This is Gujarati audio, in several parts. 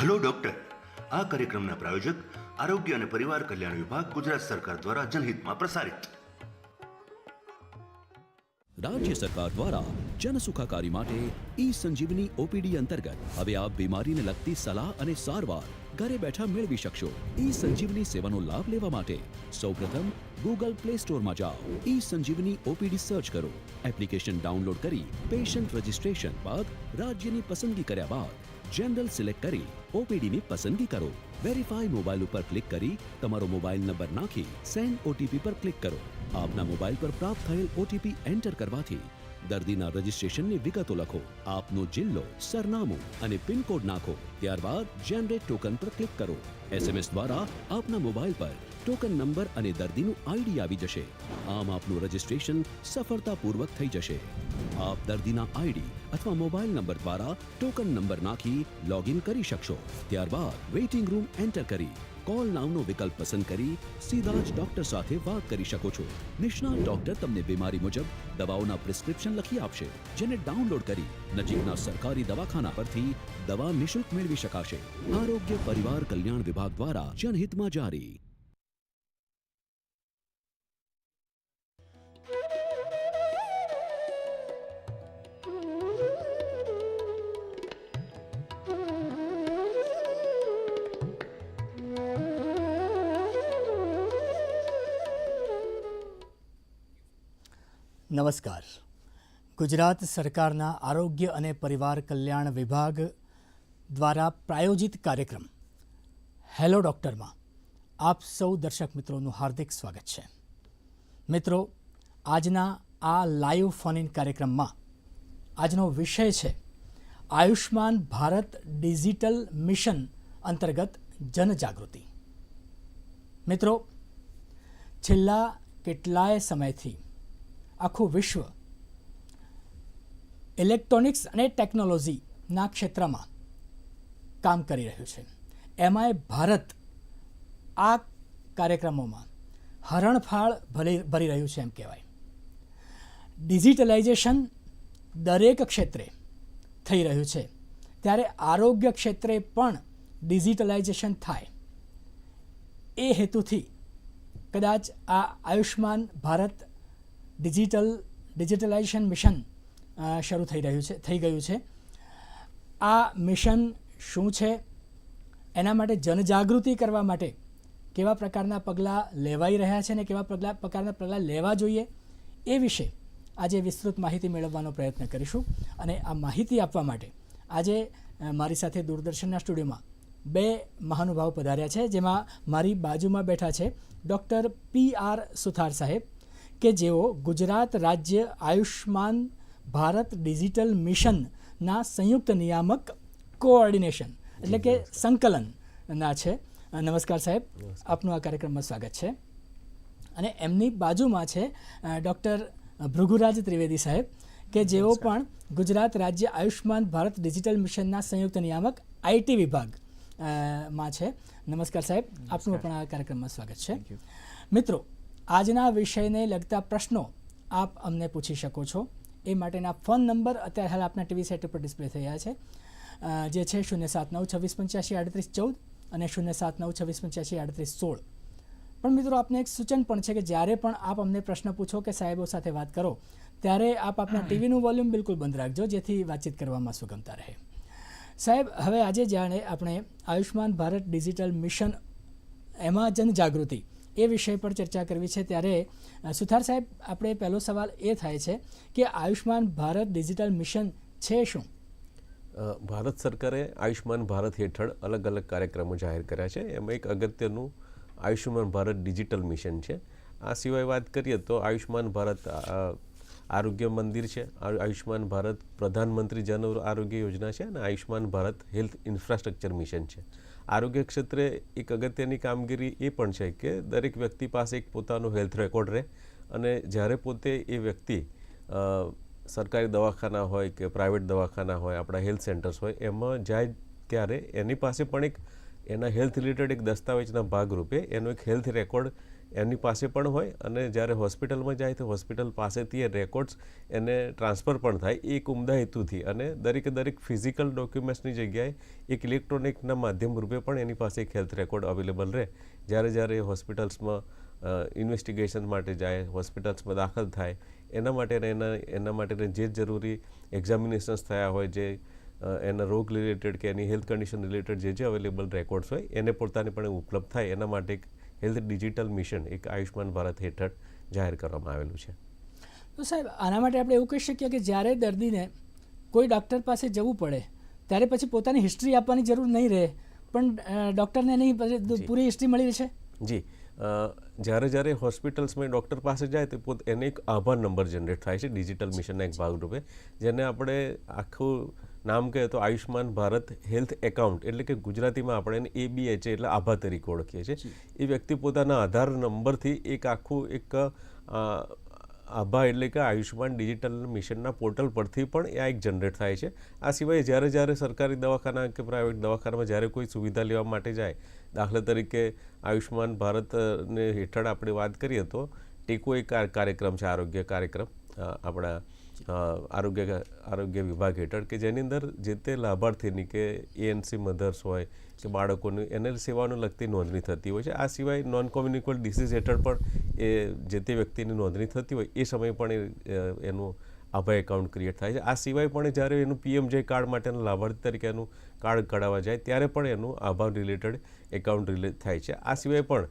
Hello, doctor. આ કાર્યક્રમના પ્રાયોજક આરોગ્ય અને પરિવાર કલ્યાણ વિભાગ ગુજરાત સરકાર દ્વારા જનહિતમાં પ્રસારિત. રાજ્ય સરકાર દ્વારા જન સુખાકારી માટે ઈ સંજીવની ઓપીડી અંતર્ગત હવે આ બીમારીને લગતી સલાહ અને સારવાર ઘરે બેઠા મેળવી શકશો. ઈ સંજીવની સેવાનો લાભ લેવા માટે સૌપ્રથમ ગૂગલ પ્લે સ્ટોરમાં જાઓ. ઈ સંજીવની ઓપીડી સર્ચ કરો. એપ્લિકેશન ડાઉનલોડ કરી પેશન્ટ રજિસ્ટ્રેશન બાદ રાજ્યની પસંદગી કર્યા બાદ જનરલ સિલેક્ટ કરી ઓપીડીની પસંદગી કરો. વેરીફાઈ મોબાઈલ ઉપર ક્લિક કરી તમારો મોબાઈલ નંબર નાખી સેન્ડ ઓટીપી પર ક્લિક કરો. આપના મોબાઈલ પર પ્રાપ્ત થયેલ ઓટીપી એન્ટર કરવાથી દર્દીના રજિસ્ટ્રેશનની વિગતો લખો, આપનો જિલ્લો, સરનામું અને પિનકોડ નાખો. ત્યારબાદ જનરેટ ટોકન પર ક્લિક કરો. એસએમએસ દ્વારા આપના મોબાઈલ પર ટોકન નંબર અને દર્દીનું આઈડી આવી જશે. આમ આપનું રજિસ્ટ્રેશન સફળતાપૂર્વક થઈ જશે. આપ દર્દીના આઈડી અથવા મોબાઈલ નંબર દ્વારા ટોકન નંબર નાખી લોગિન કરી શકશો. ત્યારબાદ વેઇટિંગ રૂમ એન્ટર કરી. કોલ નામનો વિકલ્પ પસંદ કરી સીધા જ ડોક્ટર સાથે વાત કરી શકો છો. નિષ્ણાત ડોક્ટર તમને બીમારી મુજબ દવાઓના પ્રિસ્ક્રિપ્શન લખી આપશે, જેને ડાઉનલોડ કરી નજીકના સરકારી દવાખાના પરથી દવા નિશુલ્ક મેળવી શકાશે. આરોગ્ય પરિવાર કલ્યાણ વિભાગ દ્વારા જનહિતમાં જારી. નમસ્કાર. ગુજરાત સરકારના આરોગ્ય અને પરિવાર કલ્યાણ વિભાગ દ્વારા પ્રાયોજિત કાર્યક્રમ હેલો ડૉક્ટરમાં આપ સૌ દર્શક મિત્રોનું હાર્દિક સ્વાગત છે. મિત્રો, આજના આ લાઈવ ફોન ઇન કાર્યક્રમમાં આજનો વિષય છે આયુષ્માન ભારત ડિજિટલ મિશન અંતર્ગત જનજાગૃતિ. મિત્રો, છેલ્લા કેટલાય સમયથી આખું વિશ્વ ઇલેક્ટ્રોનિક્સ અને ટેકનોલોજીના ક્ષેત્રમાં કામ કરી રહ્યું છે. એમાંય ભારત આ કાર્યક્રમોમાં હરણફાળ ભરી ભરી રહ્યું છે એમ કહેવાય. ડિજિટલાઇઝેશન દરેક ક્ષેત્રે થઈ રહ્યું છે. ત્યારે આરોગ્ય ક્ષેત્રે પણ ડિજિટલાઇઝેશન થાય. એ હેતુથી કદાચ આ Ayushman Bharat digital digitalisation mission શરૂ થઈ રહ્યું છે, થઈ ગયું છે. આ મિશન શું છે? એના માટે જનજાગૃતિ કરવા માટે કેવા પ્રકારના પગલાં લેવાઈ રહ્યા છે અને કેવા પગલાં, પ્રકારના પગલાં લેવા જોઈએ એ વિશે આજે વિસ્તૃત માહિતી મેળવવાનો પ્રયત્ન કરીશું. અને આ માહિતી આપવા માટે આજે મારી સાથે દૂરદર્શનના સ્ટુડિયોમાં બે મહાનુભાવ પધાર્યા છે, જેમાં મારી બાજુમાં બેઠા છે ડૉક્ટર પી આર સુથાર સાહેબ કે જેઓ ગુજરાત રાજ્ય આયુષ્માન ભારત ડિજિટલ મિશનના સંયુક્ત નિયામક કોઓર્ડિનેશન એટલે કે સંકલનના છે. નમસ્કાર સાહેબ. આપનું આ કાર્યક્રમમાં સ્વાગત છે. અને એમની બાજુમાં છે ડૉક્ટર ભૃગુરાજ ત્રિવેદી સાહેબ કે જેઓ પણ ગુજરાત રાજ્ય આયુષ્માન ભારત ડિજિટલ મિશનના સંયુક્ત નિયામક આઈટી વિભાગમાં છે. નમસ્કાર સાહેબ. આપનું પણ આ કાર્યક્રમમાં સ્વાગત છે. મિત્રો આજના વિષયને લગતા પ્રશ્નો આપ અમને પૂછી શકો છો. એ માટેના ફોન નંબર અત્યારે હાલ આપના ટીવી સેટ ઉપર ડિસ્પ્લે થયા છે. જે છે શૂન્ય સાત નવ છવ્વીસ પંચ્યાસી આડત્રીસ ચૌદ અને શૂન્ય સાત નવ છવ્વીસ પંચ્યાસી આડત્રીસ સોળ. પણ મિત્રો આપને એક સૂચન પણ છે કે જ્યારે પણ આપ અમને પ્રશ્ન પૂછો કે સાહેબો સાથે વાત કરો, ત્યારે આપ આપના ટીવીનું વોલ્યુમ બિલકુલ બંધ રાખજો, જેથી વાતચીત કરવામાં સુગમતા રહે. સાહેબ, હવે આજે જાણે આપણે આયુષ્માન ભારત ડિજિટલ મિશન એમાં જનજાગૃતિ એ વિષય પર ચર્ચા કરવી છે ત્યારે સુથાર સાહેબ, આપણે પહેલો સવાલ એ થાય છે કે આયુષ્માન ભારત ડિજિટલ મિશન છે શું? ભારત સરકારે આયુષ્માન ભારત હેઠળ અલગ અલગ કાર્યક્રમો જાહેર કર્યા છે. એમાં એક અગત્યનું આયુષ્માન ભારત ડિજિટલ મિશન છે. આ સિવાય વાત કરીએ તો આયુષ્માન ભારત આરોગ્ય મંદિર છે આયુષ્માન ભારત પ્રધાનમંત્રી જન આરોગ્ય યોજના છે અને Ayushman Bharat health infrastructure mission છે. આરોગ્ય ક્ષેત્રે એક અગત્યની કામગીરી એ પણ છે કે દરેક વ્યક્તિ પાસે એક પોતાનો હેલ્થ રેકોર્ડ રહે અને જ્યારે પોતે એ વ્યક્તિ સરકારી દવાખાના હોય કે પ્રાઇવેટ દવાખાના હોય, આપણા હેલ્થ સેન્ટર્સ હોય, એમાં જાય ત્યારે એની પાસે પણ એક એના હેલ્થ રિલેટેડ એક દસ્તાવેજના ભાગરૂપે એનો એક હેલ્થ રેકોર્ડ એમની પાસે પણ હોય અને જ્યારે હોસ્પિટલમાં જાય તો હોસ્પિટલ પાસેથી એ રેકોર્ડ્સ એને ટ્રાન્સફર પણ થાય એક ઉમદા હેતુથી. અને દરેકે દરેક ફિઝિકલ ડોક્યુમેન્ટ્સની જગ્યાએ એક ઇલેક્ટ્રોનિકના માધ્યમ રૂપે પણ એની પાસે એક હેલ્થ રેકોર્ડ અવેલેબલ રહે. જ્યારે જ્યારે હોસ્પિટલ્સમાં ઇન્વેસ્ટિગેશન માટે જાય, હોસ્પિટલ્સમાં દાખલ થાય, એના માટે એના એના માટેને જે જરૂરી એક્ઝામિનેશન્સ થયા હોય જે એના રોગ રિલેટેડ કે એની હેલ્થ કન્ડિશન રિલેટેડ જે જે અવેલેબલ રેકોર્ડ્સ હોય એને પોતાને પણ ઉપલબ્ધ થાય. એના માટે હેલ્થ ડિજિટલ મિશન એક આયુષ્માન ભારત હેઠળ જાહેર કરવામાં આવેલું છે. તો સાહેબ આના માટે આપણે એવું કહી શકીએ કે જ્યારે દર્દીને કોઈ ડૉક્ટર પાસે જવું પડે ત્યારે પછી પોતાની હિસ્ટ્રી આપવાની જરૂર નહીં રહે. પણ ડૉક્ટરને નહીં પૂરી હિસ્ટ્રી મળી રહેશે? જી. જ્યારે જ્યારે હોસ્પિટલ્સમાં ડૉક્ટર પાસે જાય તો પોત એને એક આભાર નંબર જનરેટ થાય છે ડિજિટલ મિશનના એક ભાગરૂપે જેને આપણે આખું નામ કહે તો આયુષ્માન ભારત હેલ્થ એકાઉન્ટ એટલે કે ગુજરાતીમાં આપણે એને એબીએચ એટલે આભા તરીકે ઓળખીએ છીએ. એ વ્યક્તિ પોતાના આધાર નંબરથી એક આખું એક આભા એટલે કે આયુષ્યમાન ડિજિટલ મિશનના પોર્ટલ પરથી પણ આ એક જનરેટ થાય છે. આ સિવાય જ્યારે જ્યારે સરકારી દવાખાના કે પ્રાઇવેટ દવાખાનામાં જ્યારે કોઈ સુવિધા લેવા માટે જાય દાખલા તરીકે આયુષ્યમાન ભારતને હેઠળ આપણે વાત કરીએ તો ટેકો એક કાર- કાર્યક્રમ છે આરોગ્ય કાર્યક્રમ આપણા આરોગ્ય આરોગ્ય વિભાગ હેઠળ કે જેની અંદર જે તે લાભાર્થીની કે એએનસી મધર્સ હોય કે બાળકોની એને સેવાઓને લગતી નોંધણી થતી હોય છે. આ સિવાય નોન કોમ્યુનિકેબલ ડિસીઝ હેઠળ પણ એ જે તે વ્યક્તિની નોંધણી થતી હોય એ સમયે પણ એનું આભા એકાઉન્ટ ક્રિએટ થાય છે. આ સિવાય પણ જ્યારે એનું પીએમજે કાર્ડ માટેનું લાભાર્થી તરીકે એનું કાર્ડ કઢાવવા જાય ત્યારે પણ એનું આભા રિલેટેડ એકાઉન્ટ રિલેટ થાય છે. આ સિવાય પણ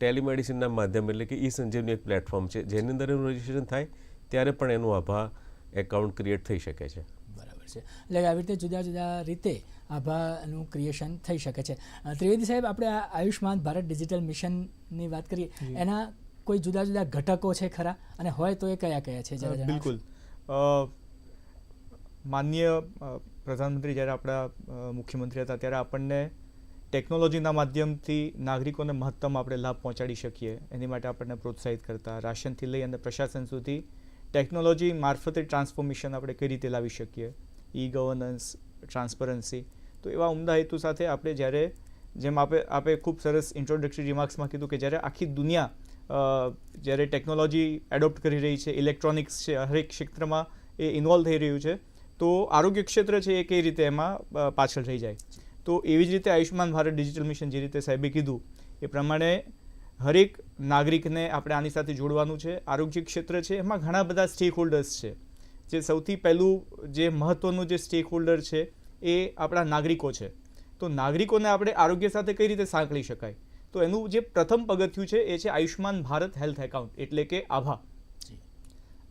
ટેલિમેડિસિનના માધ્યમ એટલે કે ઈ સંજીવની એક પ્લેટફોર્મ છે જેની અંદર એનું રજિસ્ટ્રેશન થાય ત્યારે પણ એનું આભા એકાઉન્ટ ક્રિએટ થઈ શકે છે. બરાબર છે. એટલે આવી રીતે જુદા જુદા રીતે આભાનું ક્રિએશન થઈ શકે છે. ત્રિવેદી સાહેબ આપણે આ આયુષ્માન ભારત ડિજિટલ મિશનની વાત કરીએ એના કોઈ જુદા જુદા ઘટકો છે ખરા? અને હોય તો એ કયા કયા છે? બિલકુલ. અ, માનનીય પ્રધાનમંત્રી જ્યારે આપણા મુખ્યમંત્રી હતા ત્યારે આપણને ટેકનોલોજીના માધ્યમથી નાગરિકોને મહત્તમ આપણે લાભ પહોંચાડી શકીએ. એની માટે આપણને પ્રોત્સાહિત કરતા રાશનથી લઈ અને પ્રશાસન સુધી ટેકનોલોજી મારફતે ટ્રાન્સફોર્મેશન આપણે કઈ રીતે લાવી શકીએ? E governance transparency. તો એવા ઉમદા હેતુ સાથે આપણે જ્યારે, જેમ આપે આપે ખૂબ સરસ ઇન્ટ્રોડક્ટરી રિમાર્ક્સમાં કીધું કે જ્યારે આખી દુનિયા જ્યારે ટેકનોલોજી એડોપ્ટ કરી રહી છે ઇલેક્ટ્રોનિક્સ છે, હરેક ક્ષેત્રમાં એ ઇન્વોલ્વ થઈ રહ્યું છે, તો આરોગ્ય ક્ષેત્ર છે એ કઈ રીતે એમાં પાછળ રહી જાય? તો એવી જ રીતે આયુષ્માન ભારત ડિજિટલ મિશન જે રીતે સાહેબે કીધું, એ પ્રમાણે હરેક નાગરિકને આપણે આની સાથે જોડવાનું છે. આરોગ્ય ક્ષેત્ર છે એમાં ઘણા બધા સ્ટેક હોલ્ડર્સ છે. જે સૌથી પહેલું જે મહત્ત્વનું જે સ્ટેક હોલ્ડર છે એ આપણા નાગરિકો છે. તો નાગરિકોને આપણે આરોગ્ય સાથે કઈ રીતે સાંકળી શકાય? તો એનું જે પ્રથમ પગથિયું છે એ છે આયુષ્માન ભારત હેલ્થ એકાઉન્ટ એટલે કે આભા.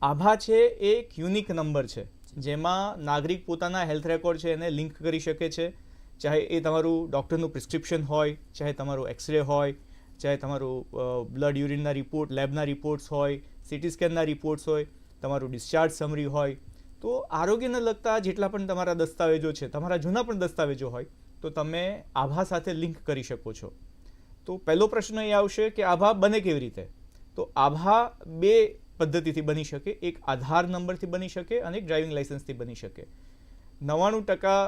આભા છે એ એક યુનિક નંબર છે જેમાં નાગરિક પોતાના હેલ્થ રેકોર્ડ છે એને લિંક કરી શકે છે. ચાહે એ તમારું ડૉક્ટરનું પ્રિસ્ક્રિપ્શન હોય ચાહે તમારું એક્સરે હોય ચાહે તમારું બ્લડ યુરિનના રિપોર્ટ લેબના રિપોર્ટ્સ હોય સિટી સ્કેનના રિપોર્ટ્સ હોય, તમારું ડિસ્ચાર્જ સમરી હોય. તો આરોગ્યને લગતા જેટલા પણ તમારા દસ્તાવેજો છે, તમારા જૂના પણ દસ્તાવેજો હોય, તો તમે આભા સાથે લિંક કરી શકો છો. તો પહેલો પ્રશ્ન એ આવશે કે આભા બને કેવી રીતે? તો આભા બે પદ્ધતિથી બની શકે. એક આધાર નંબરથી બની શકે અને એક ડ્રાઇવિંગ લાઇસન્સથી બની શકે. નવ્વાણું ટકા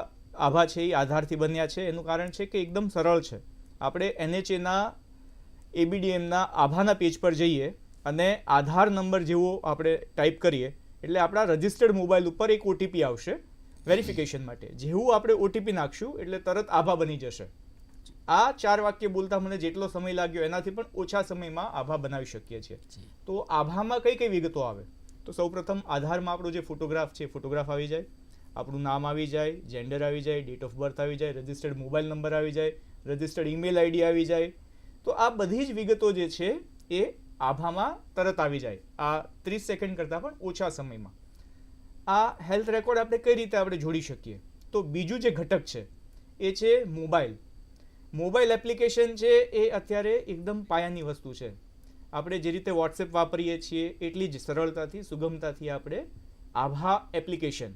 આભા છે એ આધારથી બન્યા છે. એનું કારણ છે કે એકદમ સરળ છે. આપણે એનએચએના એબીડીએમના આભાના પેજ પર જઈએ અને આધાર નંબર જેવો આપણે ટાઈપ કરીએ એટલે આપણા રજિસ્ટર્ડ મોબાઈલ ઉપર એક ઓટીપી આવશે વેરિફિકેશન માટે. જેવું આપણે ઓટીપી નાખશું એટલે તરત આભા બની જશે. આ ચાર વાક્ય બોલતા મને જેટલો સમય લાગ્યો એનાથી પણ ઓછા સમયમાં આભા બનાવી શકીએ છીએ. તો આભામાં કઈ કઈ વિગતો આવે? તો સૌપ્રથમ આધારમાં આપણો જે ફોટોગ્રાફ છે ફોટોગ્રાફ આવી જાય. આપણું નામ આવી જાય જેન્ડર આવી જાય ડેટ ઓફ બર્થ આવી જાય રજિસ્ટર્ડ મોબાઈલ નંબર આવી જાય રજિસ્ટર્ડ ઈમેલ આઈડી આવી જાય તો આ બધી જ વિગતો જે છે એ આભામાં તરત આવી જાય. આ ત્રીસ સેકન્ડ કરતાં પણ ઓછા સમયમાં. આ હેલ્થ રેકોર્ડ આપણે કઈ રીતે આપણે જોડી શકીએ? તો બીજું જે ઘટક છે, એ છે મોબાઈલ મોબાઈલ એપ્લિકેશન છે એ અત્યારે એકદમ પાયાની વસ્તુ છે. આપણે જે રીતે વોટ્સએપ વાપરીએ છીએ, એટલી જ સરળતાથી, સુગમતાથી આપણે આભા એપ્લિકેશન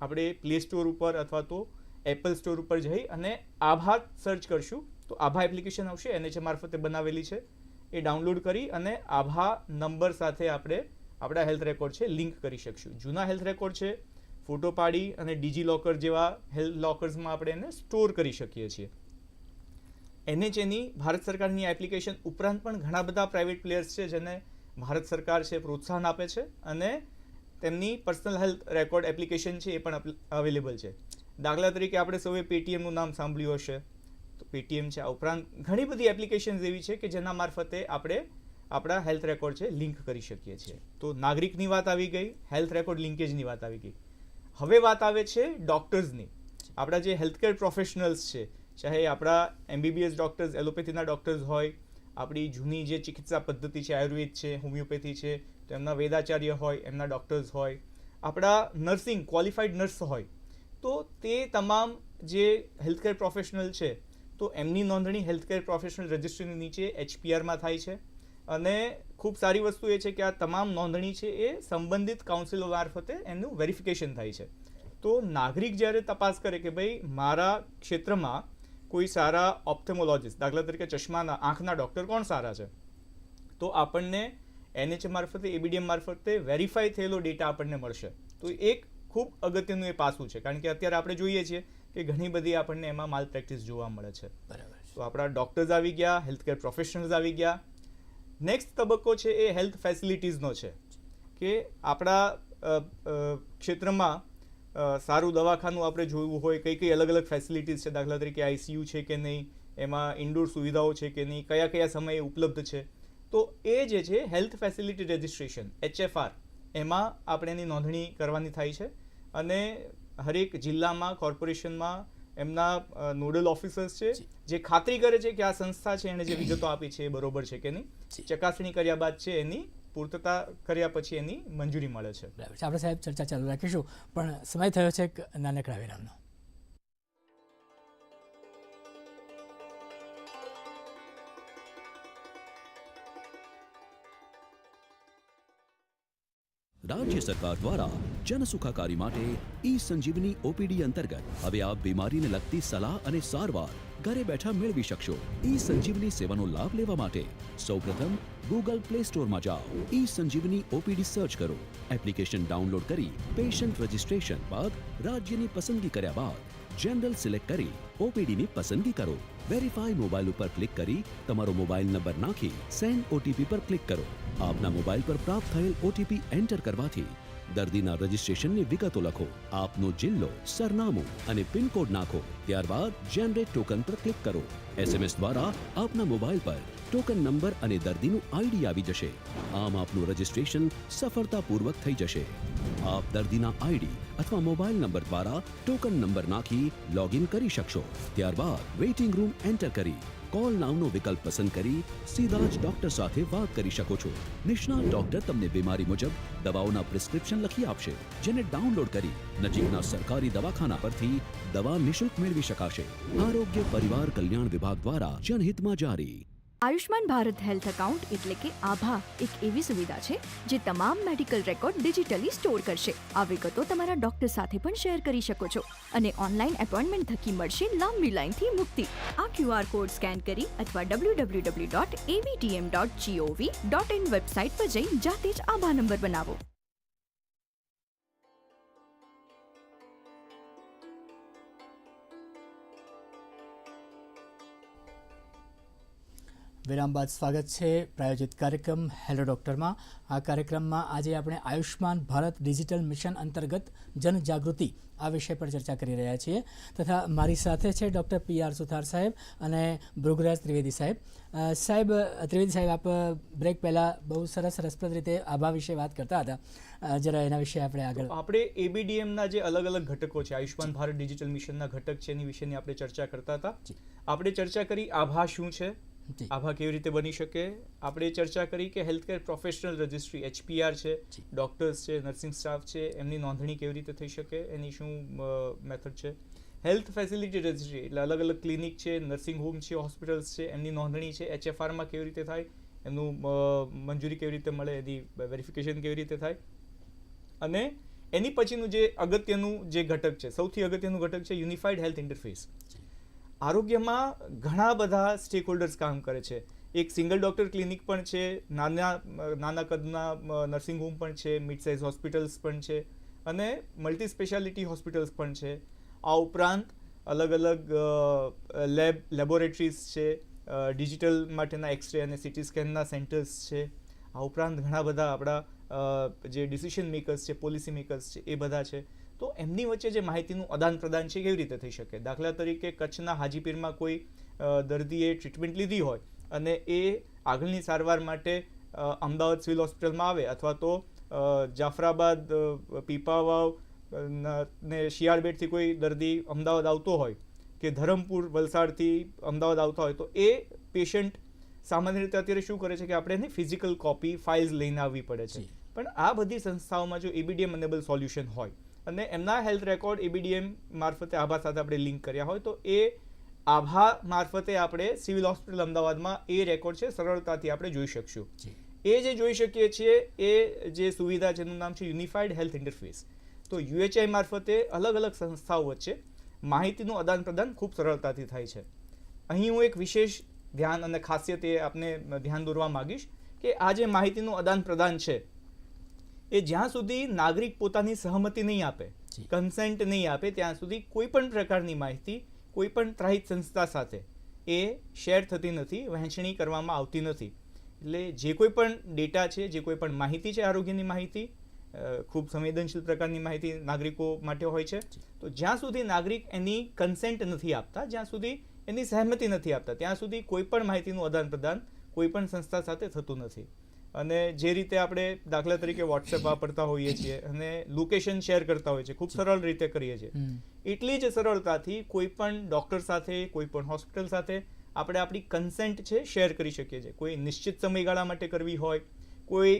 આપણે પ્લે સ્ટોર ઉપર અથવા તો એપલ સ્ટોર ઉપર જઈ અને આભા સર્ચ કરશું. તો આભા એપ્લિકેશન આવશે એનએચએ મારફતે બનાવેલી છે, એ ડાઉનલોડ કરી અને આભા નંબર સાથે આપણે આપણા હેલ્થ રેકોર્ડ છે, લિંક કરી શકશું. જૂના હેલ્થ રેકોર્ડ છે, ફોટો પાડી અને ડીજી લોકર જેવા હેલ્થ લોકર્સમાં આપણે એને સ્ટોર કરી શકીએ છીએ. એનએચએની ભારત સરકારની એપ્લિકેશન ઉપરાંત પણ ઘણા બધા પ્રાઇવેટ પ્લેયર્સ છે, જેને ભારત સરકાર છે, પ્રોત્સાહન આપે છે અને તેમની પર્સનલ હેલ્થ રેકોર્ડ એપ્લિકેશન છે, એ પણ અવેલેબલ છે. દાખલા તરીકે આપણે સૌએ પેટીએમનું નામ સાંભળ્યું હશે. તો પેટીએમ છે આ ઉપરાંત ઘણી બધી એપ્લિકેશન્સ એવી છે કે જેના મારફતે આપણે આપણા હેલ્થ રેકોર્ડ છે લિંક કરી શકીએ છીએ. તો નાગરિકની વાત આવી ગઈ હેલ્થ રેકોર્ડ લિંકેજની વાત આવી ગઈ. હવે વાત આવે છે ડૉક્ટર્સની આપણા જે હેલ્થકેર પ્રોફેશનલ્સ છે, ચાહે આપણા એમબીબીએસ ડૉક્ટર્સ એલોપેથીના ડૉક્ટર્સ હોય, આપણી જૂની જે ચિકિત્સા પદ્ધતિ છે, આયુર્વેદ છે હોમિયોપેથી છે, તો એમના વેદાચાર્ય હોય, એમના ડૉક્ટર્સ હોય, આપણા નર્સિંગ ક્વોલિફાઈડ નર્સ હોય, તો તે તમામ જે હેલ્થકેર પ્રોફેશનલ છે તો એમની નોંધણી હેલ્થકેર પ્રોફેશનલ રજિસ્ટ્રીની નીચે એચપીઆરમાં થાય છે. અને ખૂબ સારી વસ્તુ એ છે કે આ તમામ નોંધણી છે એ સંબંધિત કાઉન્સિલો મારફતે એનું વેરિફિકેશન થાય છે. તો નાગરિક જ્યારે તપાસ કરે કે ભાઈ મારા ક્ષેત્રમાં કોઈ સારા ઓપ્થેમોલોજીસ્ટ દાખલા તરીકે ચશ્માના, આંખના ડૉક્ટર કોણ સારા છે? તો આપણને એનએચએ મારફતે એબીડીએમ મારફતે વેરીફાઈ થયેલો ડેટા આપણને મળશે. તો એક ખૂબ અગત્યનું એ પાસું છે. કારણ કે અત્યારે આપણે જોઈએ છીએ કે ઘણી બધી આપણને એમાં માલ પ્રેક્ટિસ જોવા મળે છે. બરાબર તો આપણા ડૉક્ટર્સ આવી ગયા હેલ્થકેર પ્રોફેશનલ્સ આવી ગયા. નેક્સ્ટ તબક્કો છે એ હેલ્થ ફેસિલિટીઝનો છે. કે આપણા ક્ષેત્રમાં સારું દવાખાનું આપણે જોયું હોય કઈ કઈ અલગ અલગ ફેસિલિટીઝ છે દાખલા તરીકે આઈસીયુ છે કે નહીં એમાં ઇન્ડોર સુવિધાઓ છે કે નહીં કયા કયા સમયે ઉપલબ્ધ છે. તો એ જે છે હેલ્થ ફેસિલિટી રજિસ્ટ્રેશન એચએફઆર એમાં આપણે એની નોંધણી કરવાની થાય છે. અને હરેક જિલ્લામાં કોર્પોરેશનમાં એમના નોડલ ઓફિસર્સ છે જે. ખાતરી કરે છે કે આ સંસ્થા છે એણે જે વિગતો આપી છે એ બરોબર છે કે નહીં. ચકાસણી કર્યા બાદ છે એની પૂર્તતા કર્યા પછી એની મંજૂરી મળે છે. આપણે સાહેબ ચર્ચા ચાલુ રાખીશું પણ સમય થયો છે નાનકડા વિરામનો. રાજ્ય સરકાર દ્વારા જનસુખાકારી માટે ઈ સંજીવની ઓપીડી અંતર્ગત હવે આપ બીમારીને લગતી સલાહ અને સારવાર ઘરે બેઠા મેળવી શકશો. ઈ સંજીવની સેવાનો લાભ લેવા માટે સૌપ્રથમ ગૂગલ પ્લે સ્ટોરમાં જાઓ. ઈ સંજીવની ઓપીડી સર્ચ કરો. એપ્લિકેશન ડાઉનલોડ કરી પેશન્ટ રજિસ્ટ્રેશન બાદ રાજ્યની પસંદગી કર્યા બાદ જનરલ સિલેક્ટ કરી ઓપીડીની પસંદગી કરો. વેરીફાઈ મોબાઈલ ઉપર ક્લિક કરી તમારો મોબાઈલ નંબર નાખી સેન્ડ ઓટીપી પર ક્લિક કરો. આપના મોબાઈલ પર પ્રાપ્ત થયેલ ઓટીપી એન્ટર કરવાથી દર્દીના રજિસ્ટ્રેશનની વિગતો લખો, આપનો જિલ્લો, સરનામું અને પિનકોડ નાખો. ત્યારબાદ જનરેટ ટોકન પર ક્લિક કરો. એસએમએસ દ્વારા આપના મોબાઈલ પર ટોકન નંબર અને દર્દીનું આઈડી આવી જશે. આમ આપનું રજિસ્ટ્રેશન સફળતાપૂર્વક થઈ જશે. આપ દર્દીના આઈડી અથવા મોબાઈલ નંબર દ્વારા ટોકન નંબર નાખી લોગિન કરી શકશો. ત્યારબાદ વેઇટિંગ રૂમ એન્ટર કરી. કોલ નાઉનો વિકલ્પ પસંદ કરી સીધા જ ડોક્ટર સાથે વાત કરી શકો છો. નિષ્ણાત ડોક્ટર તમને બીમારી મુજબ દવાઓના પ્રિસ્ક્રિપ્શન લખી આપશે, જેને ડાઉનલોડ કરી નજીકના સરકારી દવાખાના પરથી દવા નિશુલ્ક મેળવી શકાશે. આરોગ્ય પરિવાર કલ્યાણ વિભાગ દ્વારા જનહિતમાં જારી. આયુષ્માન ભારત હેલ્થ એકાઉન્ટ એટલે કે આભા એક એવી સુવિધા છે જે તમામ મેડિકલ રેકોર્ડ ડિજિટલી સ્ટોર કરશે. આ વિગતો તમારા ડોક્ટર સાથે પણ શેર કરી શકો છો અને ઓનલાઈન એપોઇન્ટમેન્ટ થકી મળશે લાંબી લાઈનથી મુક્તિ. આ ક્યુઆર કોડ સ્કેન કરી અથવા W dot ABDM dot gov dot in website પર જઈ જાતે જ આભા નંબર બનાવો. વિરામ બાદ સ્વાગત છે પ્રાયોજિત કાર્યક્રમ હેલો ડૉક્ટરમાં આ કાર્યક્રમમાં આજે આપણે આયુષ્માન ભારત ડિજિટલ મિશન અંતર્ગત જનજાગૃતિ આ વિષય પર ચર્ચા કરી રહ્યા છીએ. તથા મારી સાથે છે ડૉક્ટર પી આર સુથાર સાહેબ અને ભૃગરાજ ત્રિવેદી સાહેબ. સાહેબ ત્રિવેદી સાહેબ આપ બ્રેક પહેલાં બહુ સરસ રસપ્રદ રીતે આભા વિશે વાત કરતા હતા. જરા એના વિશે આપણે આગળ આપણે એબીડીએમના જે અલગ અલગ ઘટકો છે આયુષ્માન ભારત ડિજિટલ મિશનના ઘટક છે એની વિશેની આપણે ચર્ચા કરતા હતા. આપણે ચર્ચા કરી આભા શું છે. આભા કેવી રીતે બની શકે? આપણે ચર્ચા કરી કે હેલ્થકેર પ્રોફેશનલ રજિસ્ટ્રી એચપીઆર છે ડોક્ટર્સ છે નર્સિંગ સ્ટાફ છે એમની નોંધણી કેવી રીતે થઈ શકે? એની શું મેથડ છે? હેલ્થ ફેસિલિટી રજિસ્ટ્રી એટલે અલગ અલગ ક્લિનિક છે નર્સિંગ હોમ છે હોસ્પિટલ્સ છે એમની નોંધણી છે એચએફઆરમાં કેવી રીતે થાય? એનું મંજૂરી કેવી રીતે મળે? એની વેરિફિકેશન કેવી રીતે થાય? અને એની પછીનું જે અગત્યનું જે ઘટક છે સૌથી અગત્યનું ઘટક છે યુનિફાઈડ હેલ્થ ઇન્ટરફેસ. આરોગ્યમાં ઘણા બધા સ્ટેક હોલ્ડર્સ કામ કરે છે. એક સિંગલ ડૉક્ટર ક્લિનિક પણ છે, નાના નાના કદના નર્સિંગ હોમ પણ છે મિડ સાઇઝ હોસ્પિટલ્સ પણ છે અને મલ્ટી સ્પેશિયાલિટી હોસ્પિટલ્સ પણ છે. આ ઉપરાંત અલગ અલગ લેબ લેબોરેટરીઝ છે ડિજિટલ માટેના એક્સરે અને સિટી સ્કેનના સેન્ટર્સ છે. આ ઉપરાંત ઘણા બધા આપણા જે ડિસિશન મેકર્સ છે પોલિસી મેકર્સ છે, એ બધા છે. તો એમની વચ્ચે જે માહિતીનું આદાન પ્રદાન છે કેવી રીતે થઈ શકે? દાખલા તરીકે કચ્છના હાજીપીરમાં કોઈ દર્દીએ ટ્રીટમેન્ટ લીધી હોય અને એ આગળની સારવાર માટે અમદાવાદ સિવિલ હોસ્પિટલમાં આવે અથવા તો જાફરાબાદ પીપાવાવ ને શિયાળબેટથી કોઈ દર્દી અમદાવાદ આવતો હોય કે ધરમપુર વલસાડથી અમદાવાદ આવતા હોય તો એ પેશન્ટ સામાન્ય રીતે અત્યારે શું કરે છે કે આપણે એની ફિઝિકલ કોપી ફાઇલ્સ લઈને આવવી પડે છે. પણ આ બધી સંસ્થાઓમાં જો એબીડીએમ અનેબલ સોલ્યુશન હોય અને એમના હેલ્થ રેકોર્ડ એબીડીએમ મારફતે આભા સાથે આપણે લિંક કર્યા હોય તો એ આભા મારફતે આપણે સિવિલ હોસ્પિટલ અમદાવાદમાં એ રેકોર્ડ છે. સરળતાથી આપણે જોઈ શકશું. એ જે જોઈ શકીએ છીએ એ જે સુવિધા જેનું નામ છે યુનિફાઈડ હેલ્થ ઇન્ટરફેસ તો યુએચઆઈ મારફતે અલગ અલગ સંસ્થાઓ વચ્ચે માહિતીનું આદાન પ્રદાન ખૂબ સરળતાથી થાય છે. અહીં હું એક વિશેષ ધ્યાન અને ખાસિયત એ આપને ધ્યાન દોરવા માગીશ કે આ જે માહિતીનું આદાન પ્રદાન છે એ જ્યાં સુધી નાગરિક પોતાની સહમતિ નહીં આપે કન્સેન્ટ નહીં આપે ત્યાં સુધી કોઈ પણ પ્રકારની માહિતી કોઈ પણ ત્રાહિત સંસ્થા સાથે એ શેર થતી નથી વહેંચણી કરવામાં આવતી નથી. એટલે જે કોઈ પણ ડેટા છે જે કોઈ પણ માહિતી છે આરોગ્યની માહિતી ખૂબ સંવેદનશીલ પ્રકારની માહિતી નાગરિકો માટે હોય છે તો જ્યાં સુધી નાગરિક એની કન્સેન્ટ નથી આપતા જ્યાં સુધી એની સહમતિ નથી આપતા ત્યાં સુધી કોઈ પણ માહિતીનું આદાન પ્રદાન કોઈ પણ સંસ્થા સાથે થતું નથી. અને જે રીતે આપણે દાખલા તરીકે વોટ્સએપ વાપરતા હોઈએ છીએ અને લોકેશન શેર કરતા હોઈએ છીએ ખૂબ સરળ રીતે કરીએ છીએ. એટલી જ સરળતાથી કોઈ પણ ડૉક્ટર સાથે કોઈ પણ હોસ્પિટલ સાથે આપણે આપણી કન્સેન્ટ છે શેર કરી શકીએ છીએ. કોઈ નિશ્ચિત સમયગાળા માટે કરવી હોય કોઈ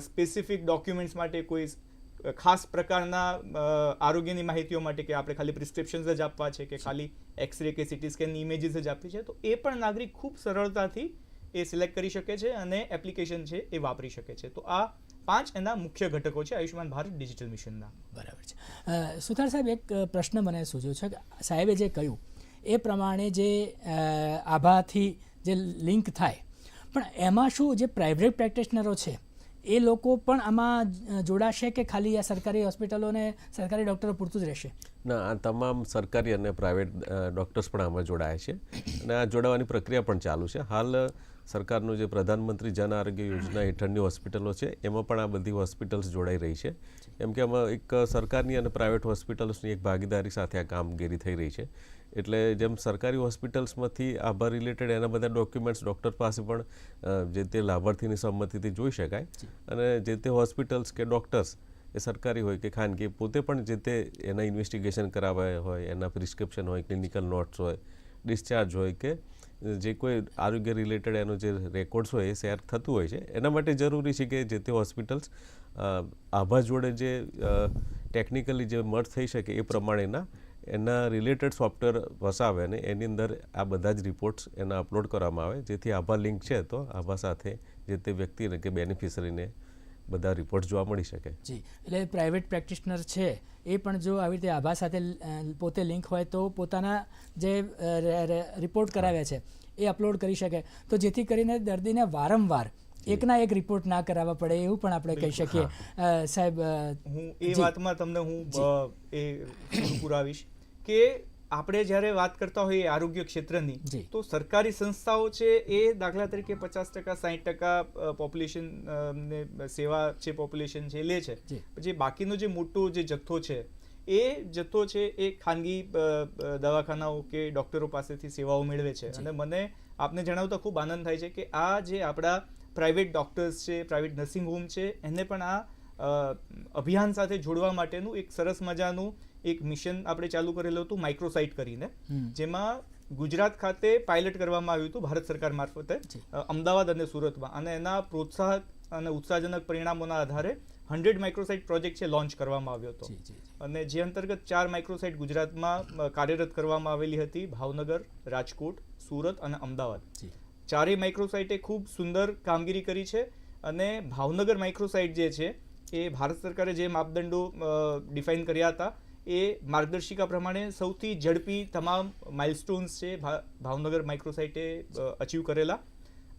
સ્પેસિફિક ડોક્યુમેન્ટ્સ માટે કોઈ ખાસ પ્રકારના આરોગ્યની માહિતીઓ માટે કે આપણે ખાલી પ્રિસ્ક્રિપ્શન્સ જ આપવા છે કે ખાલી એક્સરે કે સિટી સ્કેનની ઇમેજીસ જ આપવી છે તો એ પણ નાગરિક ખૂબ સરળતાથી એ સિલેક્ટ કરી શકે છે અને એપ્લિકેશન છે એ વાપરી શકે છે. તો આ પાંચ એના મુખ્ય ઘટકો છે આયુષ્યમાન ભારત ડિજિટલ મિશનના બરાબર છે. સુથાર સાહેબ એક પ્રશ્ન મને સૂચ્યો છે કે સાહેબે જે કહ્યું એ પ્રમાણે જે આભાથી જે લિંક થાય પણ એમાં શું જે પ્રાઇવેટ પ્રેક્ટિશનરો છે એ લોકો પણ આમાં જોડાશે કે ખાલી આ સરકારી હોસ્પિટલો અને સરકારી ડૉક્ટરો પૂરતું જ રહેશે? ના આ તમામ સરકારી અને પ્રાઇવેટ ડૉક્ટર્સ પણ આમાં જોડાયા છે. અને આ જોડાવાની પ્રક્રિયા પણ ચાલુ છે. હાલ સરકારનું જે પ્રધાનમંત્રી જન આરોગ્ય યોજના હેઠળની હોસ્પિટલો છે એમાં પણ આ બધી હોસ્પિટલ્સ જોડાઈ રહી છે. એમ કે આમાં એક સરકારની અને પ્રાઇવેટ હોસ્પિટલ્સની એક ભાગીદારી સાથે આ કામગીરી થઈ રહી છે. એટલે જેમ સરકારી હોસ્પિટલ્સમાંથી આભાર રિલેટેડ એના બધા ડોક્યુમેન્ટ્સ ડૉક્ટર પાસે પણ જે તે લાભાર્થીની સંમતિથી જોઈ શકાય. અને જે તે હોસ્પિટલ્સ કે ડૉક્ટર્સ એ સરકારી હોય કે ખાનગી પોતે પણ જે તે એના ઇન્વેસ્ટિગેશન કરાવ્યા હોય એના પ્રિસ્ક્રિપ્શન હોય ક્લિનિકલ નોટ્સ હોય ડિસ્ચાર્જ હોય કે જે કોઈ આરોગ્ય રિલેટેડ એનો જે રેકોર્ડ્સ હોય એ શેર થતું હોય છે. એના માટે જરૂરી છે કે જે તે હોસ્પિટલ્સ આભા જોડે જે ટેકનિકલી જે મર્જ થઈ શકે એ પ્રમાણેના એના રિલેટેડ સોફ્ટવેર વસાવે અને એની અંદર આ બધા જ રિપોર્ટ્સ એના અપલોડ કરવામાં આવે. જેથી આભા લિંક છે તો આભા સાથે જે તે વ્યક્તિને કે બેનિફિશરીને બધા રિપોર્ટ જોવા મળી શકે. જી. એટલે પ્રાઇવેટ પ્રેક્ટિશનર છે એ પણ જો આવી રીતે આભા સાથે પોતે લિંક હોય તો પોતાના જે રિપોર્ટ કરાવ્યા છે એ અપલોડ કરી શકે. તો જેથી કરીને દર્દીને વારંવાર એકના એક રિપોર્ટ ના કરાવવા પડે એવું પણ આપણે કહી શકીએ. સાહેબ હું એ વાતમાં તમને હું એ પૂરું પુરાવીશ કે આપણે જ્યારે વાત કરતા હોઈએ આરોગ્ય ક્ષેત્રની તો સરકારી સંસ્થાઓ છે એ દાખલા તરીકે પચાસ ટકા સાહીઠ ટકા પોપ્યુલેશન ને સેવા છે પોપ્યુલેશન છે લે છે. જી. પછી બાકીનો જે મોટો જે જથ્થો છે એ જથ્થો છે એ ખાનગી દવાખાનાઓ કે ડૉક્ટરો પાસેથી સેવાઓ મેળવે છે. અને મને આપને જણાવતા ખૂબ આનંદ થાય છે કે આ જે આપણા પ્રાઇવેટ ડૉક્ટર્સ છે પ્રાઇવેટ નર્સિંગ હોમ છે એને પણ આ અભિયાન સાથે જોડવા માટેનું એક સરસ મજાનું એક મિશન આપણે ચાલુ કરેલું હતું માઇક્રોસાઇટ કરીને જેમાં ગુજરાત ખાતે પાયલટ કરવામાં આવ્યું હતું ભારત સરકાર મારફતે અમદાવાદ અને સુરતમાં. અને એના પ્રોત્સાહક અને ઉત્સાહજનક પરિણામોના આધારે હંડ્રેડ માઇક્રોસાઇટ પ્રોજેક્ટ છે લોન્ચ કરવામાં આવ્યો હતો. અને જે અંતર્ગત ચાર માઇક્રોસાઇટ ગુજરાતમાં કાર્યરત કરવામાં આવેલી હતી ભાવનગર રાજકોટ સુરત અને અમદાવાદ. ચારેય માઇક્રોસાઇટે ખૂબ સુંદર કામગીરી કરી છે અને ભાવનગર માઇક્રોસાઇટ જે છે એ ભારત સરકારે જે માપદંડો ડિફાઇન કર્યા હતા એ માર્ગદર્શિકા પ્રમાણે સૌથી ઝડપી તમામ માઇલસ્ટોન્સ છે ભાવનગર માઇક્રોસાઇટે અચીવ કરેલા.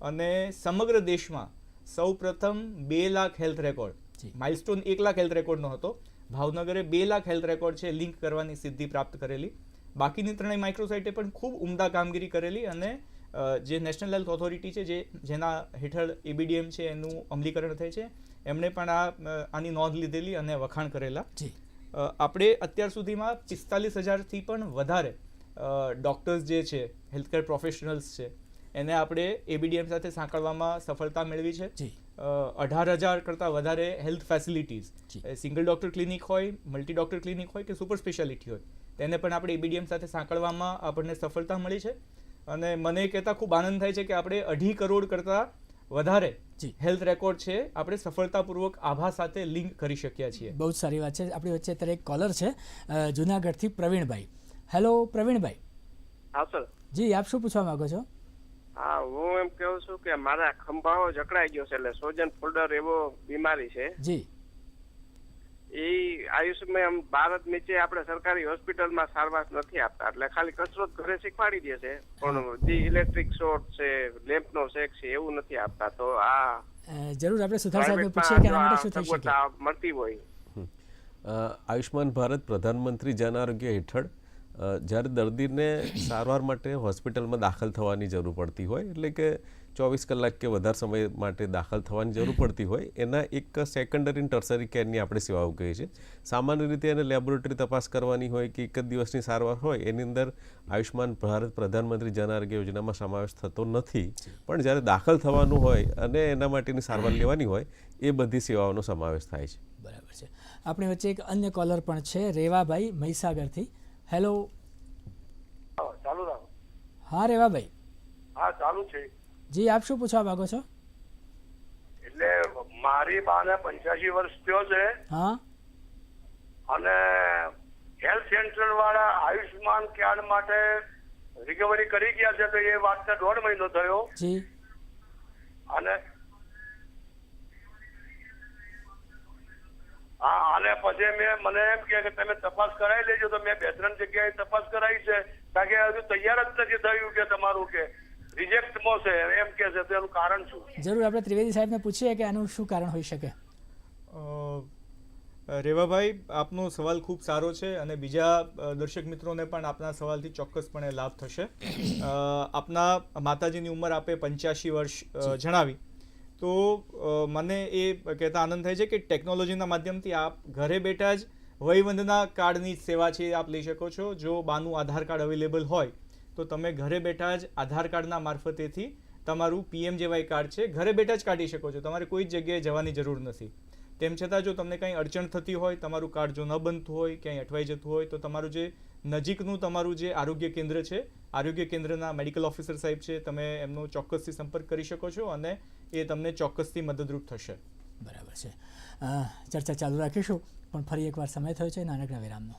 અને સમગ્ર દેશમાં સૌ પ્રથમ બે લાખ હેલ્થ રેકોર્ડ. માઇલસ્ટોન એક લાખ હેલ્થ રેકોર્ડનો હતો. ભાવનગરે બે લાખ હેલ્થ રેકોર્ડ છે લિંક કરવાની સિદ્ધિ પ્રાપ્ત કરેલી. બાકીની ત્રણેય માઇક્રોસાઇટે પણ ખૂબ ઉમદા કામગીરી કરેલી અને જે નેશનલ હેલ્થ ઓથોરિટી છે જે જેના હેઠળ એબીડીએમ છે એનું અમલીકરણ થાય છે. એમણે પણ આ આની નોંધ લીધેલી અને વખાણ કરેલા. જી. આપણે અત્યાર સુધીમાં પિસ્તાલીસ હજારથી પણ વધારે ડૉક્ટર્સ જે છે હેલ્થકેર પ્રોફેશનલ્સ છે એને આપણે એબીડીએમ સાથે સાંકળવામાં સફળતા મેળવી છે. અઢાર હજાર કરતાં વધારે health facilities single doctor clinic હોય મલ્ટી ડૉક્ટર ક્લિનિક હોય કે સુપર સ્પેશિયાલિટી હોય તેને પણ આપણે એબીડીએમ સાથે સાંકળવામાં આપણને સફળતા મળી છે. અને મને કહેતા ખૂબ આનંદ થાય છે કે આપણે અઢી કરોડ કરતાં વધારે જી. હેલ્થ રેકોર્ડ છે આપણે સફળતાપૂર્વક આભા સાથે લિંક કરી શક્યા છીએ. બહુ જ સારી વાત છે. આપણી વચ્ચે અત્યારે એક કોલર છે જુનાગઢથી પ્રવીણભાઈ. હેલો પ્રવીણભાઈ. હા સર જી આપ શું પૂછવા માંગો છો? હા હું એમ કહું છું કે મારા ખંભાઓ જકડાઈ ગયો છે એટલે સોજન ફોલ્ડર એવો બીમારી છે. જી. એ આયુષ્યમાન ભારત નીચે આપણે સરકારી હોસ્પિટલમાં સારવાર નથી આપતા. એટલે ખાલી કસરત ઘરે શીખવાડી દે છે. પણ જે ઇલેક્ટ્રિક શોર્ટ છે લેમ્પનો શેક છે એવું નથી આપતા. તો આ જરૂર આપણે સુથાર સાહેબને પૂછીએ કે આના માટે શું થઈ શકે? મળતી હોય. આયુષ્માન ભારત પ્રધાનમંત્રી જન આરોગ્ય હેઠળ જ્યારે દર્દીને સારવાર માટે હોસ્પિટલમાં દાખલ થવાની જરૂર પડતી હોય, એટલે કે ચોવીસ કલાક કે વધારે સમય માટે દાખલ થવાની જરૂર પડતી હોય, એના એક સેકન્ડરી ટર્સરી કેરની આપણે સેવાઓ કહીએ છીએ. સામાન્ય રીતે એને લેબોરેટરી તપાસ કરવાની હોય કે એક જ દિવસની સારવાર હોય, એની અંદર આયુષ્યમાન ભારત પ્રધાનમંત્રી જન આરોગ્ય યોજનામાં સમાવેશ થતો નથી. પણ જ્યારે દાખલ થવાનું હોય અને એના માટેની સારવાર લેવાની હોય, એ બધી સેવાઓનો સમાવેશ થાય છે. બરાબર છે. આપણી વચ્ચે એક અન્ય કોલર પણ છે, રેવાભાઈ મહીસાગરથી. હેલો ચાલુ રાખો. હા રેવાભાઈ હા ચાલુ છે. જી આપ શું પૂછવા માંગો છો? એટલે મારી બાને પંચ્યાસી વર્ષ થયો છે. હા. અને હેલ્થ સેન્ટર વાળા આયુષ્માન કાર્ડ માટે રિકવરી કરી ગયા છે તો એ વાતને દોઢ મહિનો થયો. જી. અને હા અને પછી મેં મને એમ કહે કે તમે તપાસ કરાવી લેજો તો મેં બે ત્રણ જગ્યાએ તપાસ કરાવી છે. કારણ કે હજુ તૈયાર જ નથી થયું કે તમારું કે રિજેક્ટ છે એમ કે છે તો એનું કારણ શું? જરૂર આપણે ત્રિવેદી સાહેબને પૂછીએ કે આનું શું કારણ હોઈ શકે. રેવાભાઈ આપનો સવાલ ખૂબ સારો છે અને બીજા દર્શક મિત્રોને પણ આપના સવાલથી ચોક્કસપણે લાભ થશે. આપના માતાજીની ઉંમર આપે પંચ્યાસી વર્ષ જણાવી. તો મને એ કહેતા આનંદ થાય છે કે ટેકનોલોજીના માધ્યમથી આપ ઘરે બેઠા જ વહીવંદના કાર્ડની સેવા છે આપ લઈ શકો છો. જો બાનું આધાર કાર્ડ અવેલેબલ હોય, તો તમે ઘરે બેઠા જ આધાર કાર્ડના મારફતેથી તમારું પીએમ જેવાય કાર્ડ છે, ઘરે બેઠા જ કાઢી શકો છો. તમારે કોઈ જ જગ્યાએ જવાની જરૂર નથી. તેમ છતાં જો તમને કંઈ અડચણ થતી હોય, તમારું કાર્ડ જો ન બનતું હોય, ક્યાંય અટવાઈ જતું હોય, તો તમારું જે નજીકનું તમારું જે આરોગ્ય કેન્દ્ર છે, આરોગ્ય કેન્દ્રના મેડિકલ ઓફિસર સાહેબ છે, તમે એમનો ચોક્કસથી સંપર્ક કરી શકો છો અને એ તમને ચોક્કસથી મદદરૂપ થશે. બરાબર છે. ચર્ચા ચાલુ રાખીશું, પણ ફરી એકવાર સમય થયો છે, નાનકડા વિરામનો.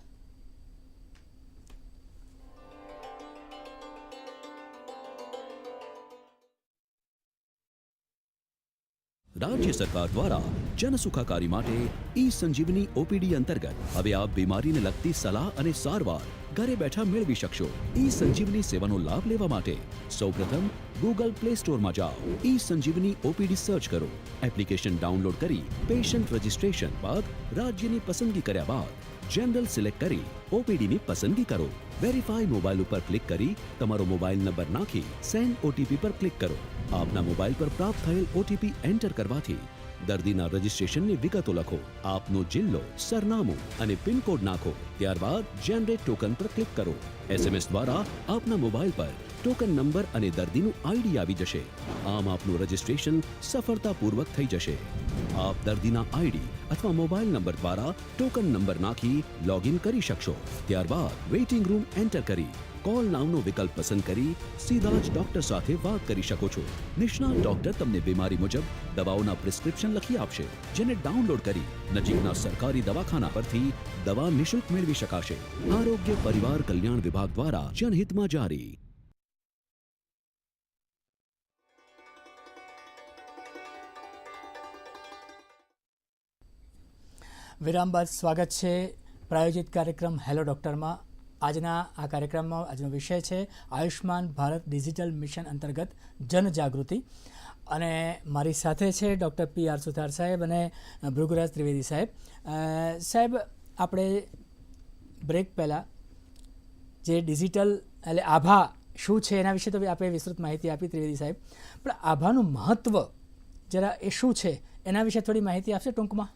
રાજ્ય સરકાર દ્વારા જન સુખાકારી માટે ઈ સંજીવની ઓપીડી અંતર્ગત હવે આપ બીમારીને લગતી સલાહ અને સારવાર ઘરે બેઠા મેળવી શકશો. ઈ સંજીવની સેવાનો લાભ લેવા માટે સૌપ્રથમ ગૂગલ પ્લે સ્ટોરમાં જાઓ. ઈ સંજીવની ઓપીડી સર્ચ કરો. એપ્લિકેશન ડાઉનલોડ કરી પેશન્ટ રજિસ્ટ્રેશન બાદ રાજ્યની પસંદગી કર્યા બાદ જનરલ સિલેક્ટ કરી ઓપીડીની પસંદગી કરો. વેરીફાઈ મોબાઈલ ઉપર ક્લિક કરી તમારો મોબાઈલ નંબર નાખી સેન્ડ ઓટીપી પર ક્લિક કરો. આપના મોબાઈલ પર પ્રાપ્ત થયેલ ઓટીપી એન્ટર કરવાથી દર્દીના રજિસ્ટ્રેશનની વિગતો લખો, આપનો જિલ્લો, સરનામું અને પિનકોડ નાખો. ત્યારબાદ જનરેટ ટોકન પર ક્લિક કરો. એસએમએસ દ્વારા આપના મોબાઈલ પર ટોકન નંબર અને દર્દીનું આઈડી આવી જશે. આમ આપનું રજિસ્ટ્રેશન સફળતાપૂર્વક થઈ જશે. આપ દર્દીના આઈડી અથવા મોબાઈલ નંબર દ્વારા ટોકન નંબર નાખી લોગિન કરી શકશો. ત્યારબાદ વેઇટિંગ રૂમ એન્ટર કરી, કોલ નામનો વિકલ્પ પસંદ કરી, સીધા જ ડોક્ટર સાથે વાત કરી શકો છો. નિષ્ણાત ડોક્ટર તમને બીમારી મુજબ દવાઓના પ્રિસ્ક્રિપ્શન લખી આપશે, જેને ડાઉનલોડ કરી નજીકના સરકારી દવાખાના પરથી દવા નિશુલ્ક મેળવી શકાશે. આરોગ્ય પરિવાર કલ્યાણ વિભાગ દ્વારા જનહિતમાં જારી. વિરામ બાદ સ્વાગત છે પ્રાયોજિત કાર્યક્રમ હેલો ડૉક્ટરમાં. આજના આ કાર્યક્રમમાં આજનો વિષય છે આયુષ્માન ભારત ડિજિટલ મિશન અંતર્ગત જનજાગૃતિ. અને મારી સાથે છે ડૉક્ટર પી આર સુથાર સાહેબ અને ભૃગરાજ ત્રિવેદી સાહેબ. સાહેબ, આપણે બ્રેક પહેલાં જે ડિજિટલ એટલે આભા શું છે એના વિશે તો આપણે વિસ્તૃત માહિતી આપી ત્રિવેદી સાહેબ. પણ આભાનું મહત્ત્વ જરા એ શું છે એના વિશે થોડી માહિતી આપશે ટૂંકમાં?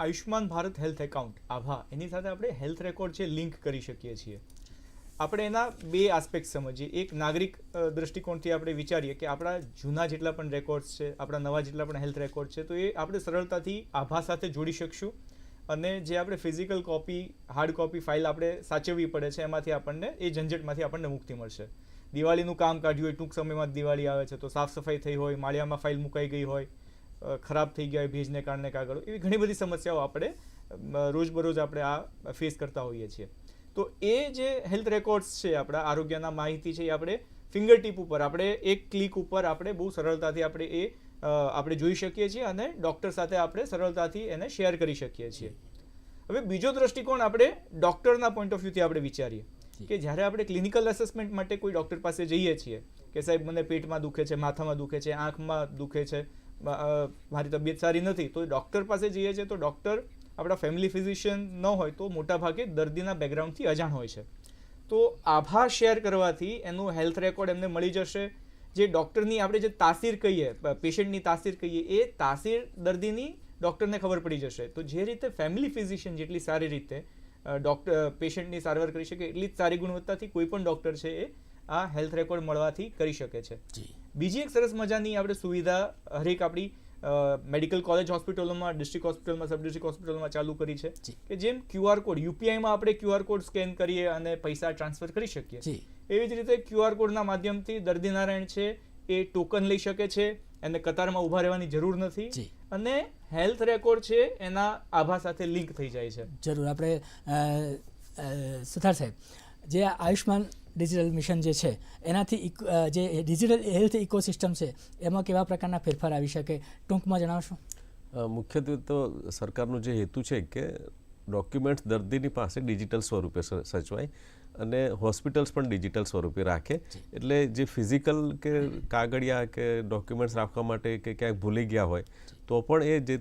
Ayushman Bharat health account. આભા, એની સાથે આપણે હેલ્થ રેકોર્ડ છે, લિંક કરી શકીએ છીએ. આપણે એના બે આસ્પેક્ટ સમજીએ. એક નાગરિક દ્રષ્ટિકોણથી આપણે વિચારીએ કે આપણા જૂના જેટલા પણ રેકોર્ડ્સ છે, આપણા નવા જેટલા પણ હેલ્થ રેકોર્ડ છે, તો એ આપણે સરળતાથી આભા સાથે જોડી શકશું અને જે આપણે physical copy hard copy file આપણે સાચવવી પડે છે, એમાંથી આપણને, એ ઝંઝટમાંથી આપણને મુક્તિ મળશે. દિવાળીનું કામ કાઢ્યું હોય, ટૂંક સમયમાં જ દિવાળી આવે છે, તો સાફ સફાઈ થઈ હોય, માળિયામાં ફાઇલ મુકાઈ ગઈ હોય ખરાબ થઈ ગયા હોય ભેજને કારણે કાગળો એવી ઘણી બધી સમસ્યાઓ આપણે રોજબરોજ આપણે આ ફેસ કરતા હોઈએ છીએ. તો એ જે હેલ્થ રેકોર્ડ્સ છે આપણા આરોગ્યના માહિતી છે એ આપણે ફિંગર ટીપ ઉપર આપણે એક ક્લિક ઉપર આપણે બહુ સરળતાથી આપણે એ આપણે જોઈ શકીએ છીએ અને ડૉક્ટર સાથે આપણે સરળતાથી એને શેર કરી શકીએ છીએ. હવે બીજો દ્રષ્ટિકોણ આપણે ડૉક્ટરના પોઈન્ટ ઓફ વ્યૂથી આપણે વિચારીએ. કે જ્યારે આપણે ક્લિનિકલ એસેસમેન્ટ માટે કોઈ ડૉક્ટર પાસે જઈએ છીએ કે સાહેબ મને પેટમાં દુખે છે માથામાં દુખે છે આંખમાં દુખે છે મારી તબિયત સારી નથી, તો ડૉક્ટર પાસે જઈએ છીએ તો ડૉક્ટર આપણા ફેમિલી ફિઝિશિયન ન હોય તો મોટાભાગે દર્દીના બેકગ્રાઉન્ડથી અજાણ હોય છે. તો આભા શેર કરવાથી એનું હેલ્થ રેકોર્ડ એમને મળી જશે. જે ડૉક્ટરની આપણે જે તાસીર કહીએ પેશન્ટની તાસીર કહીએ, એ તાસીર દર્દીની ડૉક્ટરને ખબર પડી જશે. તો જે રીતે ફેમિલી ફિઝિશિયન જેટલી સારી રીતે ડૉક્ટર પેશન્ટની સારવાર કરી શકે એટલી જ સારી ગુણવત્તાથી કોઈ પણ ડૉક્ટર છે એ આ હેલ્થ રેકોર્ડ મળવાથી કરી શકે છે. બીજી એક સરસ મજાની આપણે સુવિધા હરેક આપણી મેડિકલ કોલેજ હોસ્પિટલોમાં ડિસ્ટ્રિક્ટ હોસ્પિટલમાં સબ ડિસ્ટ્રિક્ટ હોસ્પિટલમાં ચાલુ કરી છે. કે જેમ ક્યુઆર કોડ યુપીઆઈમાં આપણે ક્યુઆર કોડ સ્કેન કરીએ અને પૈસા ટ્રાન્સફર કરી શકીએ. એવી જ રીતે ક્યુઆર કોડના માધ્યમથી દર્દી નારાયણ છે એ ટોકન લઈ શકે છે એને કતારમાં ઊભા રહેવાની જરૂર નથી અને હેલ્થ રેકોર્ડ છે એના આભા સાથે લિંક થઈ જાય છે. જરૂર. આપણે સુથાર સાહેબ જે આયુષ્માન ડિજિટલ મિશન જે છે એનાથી જે ડિજિટલ હેલ્થ ઇકોસિસ્ટમ છે એમાં કેવા પ્રકારના ફેરફાર આવી શકે? ટૂંકમાં જણાવશો? મુખ્યત્વે તો સરકારનો જે હેતુ છે કે ડોક્યુમેન્ટ્સ દર્દીની પાસે ડિજિટલ સ્વરૂપે સચવાય અને હોસ્પિટલ્સ પણ ડિજિટલ સ્વરૂપે રાખે. એટલે જે ફિઝિકલ કે કાગળિયા કે ડોક્યુમેન્ટ્સ રાખવા માટે કે ક્યાંક ભૂલી ગયા હોય તો પણ એ જે